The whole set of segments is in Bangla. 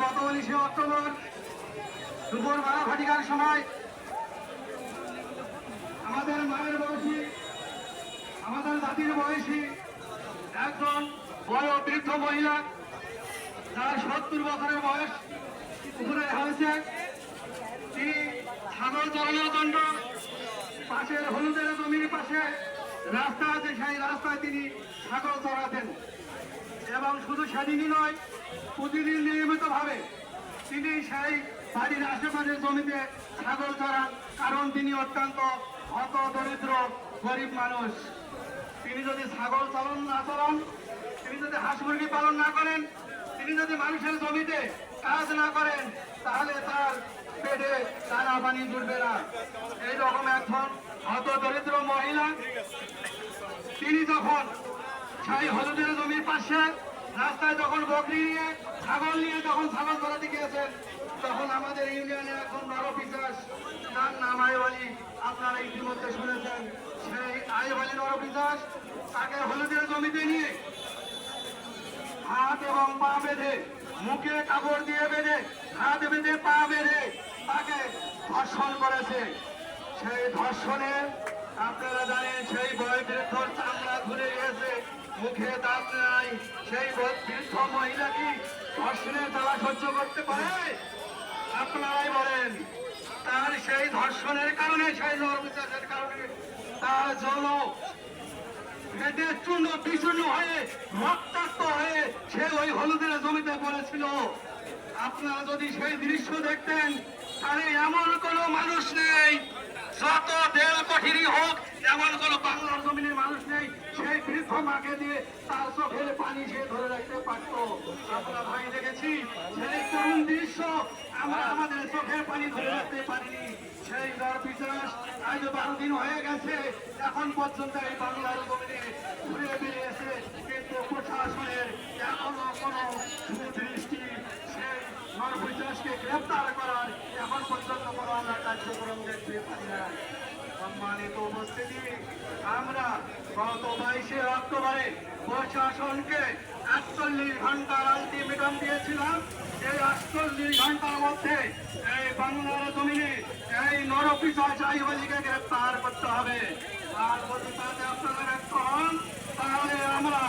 গত উনিশে অক্টোবর দুপুর বারো ঘটিকার সময় আমাদের মায়ের বয়সী, আমাদের জাতির বয়সী একজন বৃদ্ধ মহিলা, যার সত্তর বছরের বয়স উপরে হয়েছে। তিনি ছাগল চড়ানোর জন্য পাশের হলুদের জমির পাশে রাস্তা আছে, সেই রাস্তায় তিনি ছাগল চড়াতেন। এবং শুধু সেদিনই নয়, প্রতিদিন নিয়মিতভাবে তিনি সেই বাড়ির আশেপাশের জমিতে ছাগল চড়ান কারণ তিনি অত্যন্ত হত, দরিদ্র, গরিব মানুষ। তিনি যদি ছাগল চালন না চালান তিনি যদি হাঁস মুরগি পালন না করেন, তিনি যদি মানুষের জমিতে কাজ না করেন, তাহলে তার পেটে দানা পানি জুটবে না। এইরকম এখন হত, দরিদ্র মহিলা, তিনি যখন সেই হলুদের জমির পাশে রাস্তায় যখন বকরি নিয়ে, ছাগল নিয়ে যখন ছাগল ধরাতে গিয়েছেন তখন আমাদের ইউনিয়নের একজন বড় বিশ্বাস তার নাম আয়ব আলী আপনারা ইতিমধ্যে শুনেছেন, সেই আয়ব আলী বড় বিশ্বাস তাকে হলুদের জমিতে নিয়ে হাত এবং পা বেঁধে, মুখে কাপড় দিয়ে বেঁধে, হাত বেঁধে পা বেঁধে তাকে ধর্ষণ করেছে। সেই ধর্ষণে আপনারা জানেন সেই বয় বৃদ্ধর চামড়া ঘুরে গেছে মুখে দাঁত নাই, সেই বৃদ্ধ মহিলা কি ধর্ষণের জ্বালা সহ্য করতে পারে? আপনারাই বলেন, তার সেই ধর্ষণের কারণে, সেই নরবিচারের কারণে তার হয়ে সে ওই হলুদের জমিতে পড়েছিল। আপনারা যদি সেই দৃশ্য দেখতেন, তাহলে এমন কোনো মানুষ নেই, যত দেল কঠিনই হোক এমন কোনো বাংলার জমিনের মানুষ নেই, সেই বৃদ্ধ মাকে দিয়ে তার চোখের পানি সে ধরে রাখতে পারত। আমরা ভাই দেখেছি, সেই করুণ দৃশ্য আমরা আমাদের চোখের পানি ধরে রাখতে পারিনি। সেই দর বিশ্বাস আজ বারো দিন হয়ে গেছে, এখন পর্যন্ত এই বাংলার জমিনে ঘুরে বেরিয়েছে কিন্তু প্রশাসনের এখনও কোনো সুদৃষ্টি সেই নরবিশ্বাসকে গ্রেপ্তার করার এখন পর্যন্ত কোনো আমরা কার্যক্রম দেখতে পাই না। সম্মানিত উপস্থিতি, আমরা গত বাইশে অক্টোবরে প্রশাসনকে আটচল্লিশ ঘণ্টার আলটিমেটাম দিয়েছিলাম। এই আটচল্লিশ ঘণ্টার মধ্যে এই বাংলার জমিনে এই নরপিসায় চাইবাজিকে গ্রেপ্তার করতে হবে। আর যদি তাতে আপনারা ব্যর্থ তাহলে আমরা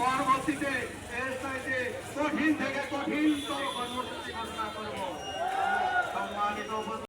পরবর্তীতে এর সাইডে কঠিন থেকে কঠিনতর কর্মসূচি ঘোষণা করব। সম্মানিত